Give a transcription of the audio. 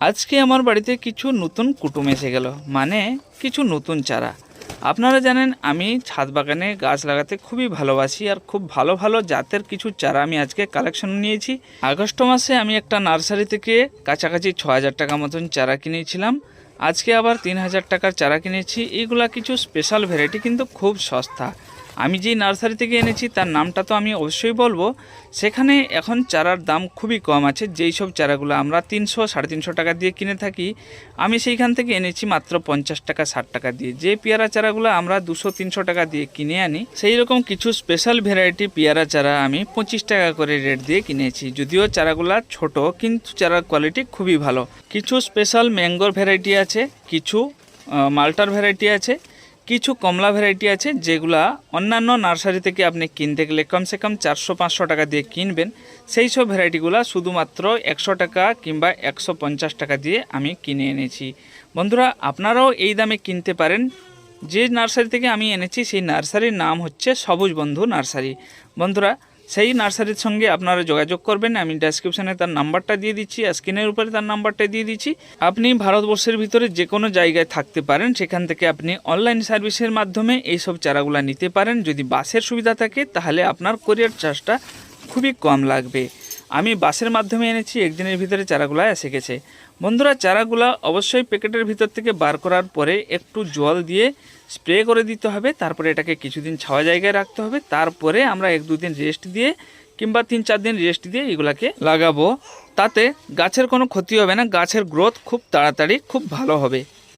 আজকে আমার বাড়িতে কিছু নতুন কুটুম এসে গেল মানে কিছু নতুন চারা। আপনারা জানেন, আমি ছাদ বাগানে গাছ লাগাতে খুবই ভালোবাসি আর খুব ভালো ভালো জাতের কিছু চারা আমি আজকে কালেকশন নিয়েছি। আগস্ট মাসে আমি একটা নার্সারি থেকে কাছাকাছি ছ হাজার টাকা মতন চারা কিনেছিলাম। আজকে আবার তিন হাজার টাকার চারা কিনেছি। এইগুলা কিছু স্পেশাল ভ্যারাইটি কিন্তু খুব সস্তা। আমি যেই নার্সারি থেকে এনেছি, তার নামটা তো আমি অবশ্যই বলব। সেখানে এখন চারার দাম খুবই কম আছে, যেই সব চারাগুলো আমরা তিনশো, সাড়ে তিনশো টাকা দিয়ে কিনে থাকি, আমি সেইখান থেকে এনেছি মাত্র পঞ্চাশ টাকা, ষাট টাকা দিয়ে। যে পেয়ারা চারাগুলো আমরা দুশো, তিনশো টাকা দিয়ে কিনে আনি, সেই রকম কিছু স্পেশাল ভ্যারাইটি পেয়ারা চারা আমি পঁচিশ টাকা করে রেট দিয়ে কিনেছি। যদিও চারাগুলা ছোট, কিন্তু চারার কোয়ালিটি খুবই ভালো। কিছু স্পেশাল ম্যাঙ্গোর ভ্যারাইটি আছে, কিছু মাল্টার ভ্যারাইটি আছে কিছু কমলা ভ্যারাইটি আছে, যেগুলা অন্যান্য নার্সারি থেকে আপনি কিনতে গেলে কমসে কম চারশো, পাঁচশো টাকা দিয়ে কিনবেন। সেই সব ভ্যারাইটিগুলা শুধুমাত্র একশো টাকা কিংবা একশো পঞ্চাশ টাকা দিয়ে আমি কিনে এনেছি। বন্ধুরা, আপনারাও এই দামে কিনতে পারেন। যে নার্সারি থেকে আমি এনেছি, সেই নার্সারির নাম হচ্ছে সবুজ বন্ধু নার্সারি। বন্ধুরা সেই নার্সারির সঙ্গে আপনারা যোগাযোগ করবেন। আমি ডেসক্রিপশানে তার নাম্বারটা দিয়ে দিচ্ছি স্ক্রিনের উপরে তার নাম্বারটা দিয়ে দিচ্ছি। আপনি ভারতবর্ষের ভিতরে যে কোনো জায়গায় থাকতে পারেন, সেখান থেকে আপনি অনলাইন সার্ভিসের মাধ্যমে এইসব চারাগুলা নিতে পারেন। যদি বাসের সুবিধা থাকে, তাহলে আপনার কোরিয়ার চার্জটা খুবই কম লাগবে। আমি বাসের মাধ্যমে এনেছি, একদিনের ভিতরে চারাগুলা এসে গেছে বন্ধুরা, চারাগুলা অবশ্যই প্যাকেটের ভিতর থেকে বার করার পরে একটু জল দিয়ে স্প্রে করে দিতে হবে, তারপরে এটাকে কিছুদিন ছাওয়া জায়গায় রাখতে হবে, তারপরে আমরা এক দুদিন রেস্ট দিয়ে কিংবা তিন চার দিন রেস্ট দিয়ে এগুলাকে লাগাবো। তাতে গাছের কোনো ক্ষতি হবে না, গাছের গ্রোথ খুব তাড়াতাড়ি, খুব ভালো হবে।